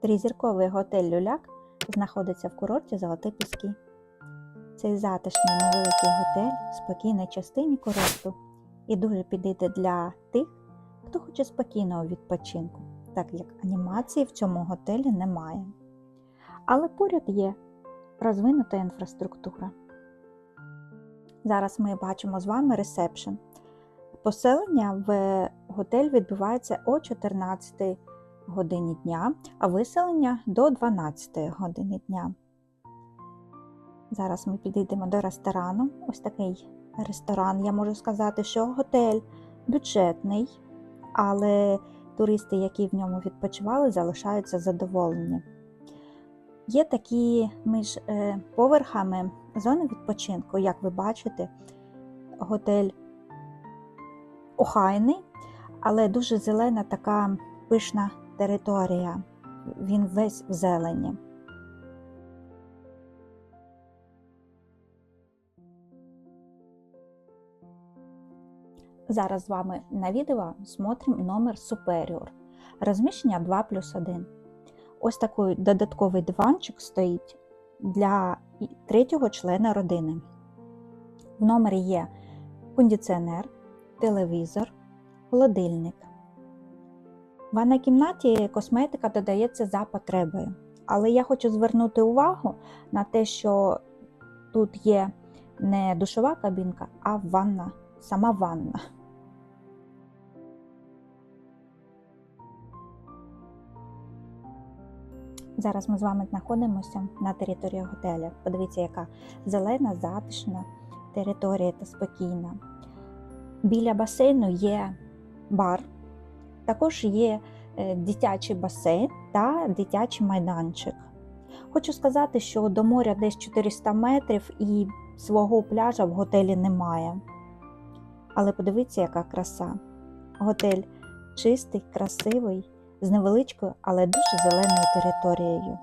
Тризірковий готель Люляк знаходиться в курорті Золоті Піски. Цей затишний невеликий готель в спокійній частині курорту і дуже підійде для тих, хто хоче спокійного відпочинку, так як анімації в цьому готелі немає. Але поряд є розвинута інфраструктура. Зараз ми бачимо з вами ресепшн. Поселення в готель відбувається о 14 годині дня, а виселення до 12 години дня. Зараз ми підійдемо до ресторану. Ось такий ресторан. Я можу сказати, що готель бюджетний, але туристи, які в ньому відпочивали, залишаються задоволені. Є такі між е, поверхами зони відпочинку, як ви бачите, готель охайний, але дуже зелена така пишна територія. Він весь в зелені. Зараз з вами на відео смотрим номер Superior. Розміщення 2 плюс 1. Ось такий додатковий диванчик стоїть для третього члена родини. В номері є кондиціонер, телевізор, холодильник. В ванній кімнаті косметика додається за потребою. Але я хочу звернути увагу на те, що тут є не душова кабінка, а ванна, сама ванна. Зараз ми з вами знаходимося на території готелю. Подивіться, яка зелена, затишна територія та спокійна. Біля басейну є бар, також є е, дитячий басейн та дитячий майданчик. Хочу сказати, що до моря десь 400 метрів і свого пляжа в готелі немає. Але подивіться, яка краса. Готель чистий, красивий, з невеличкою, але дуже зеленою територією.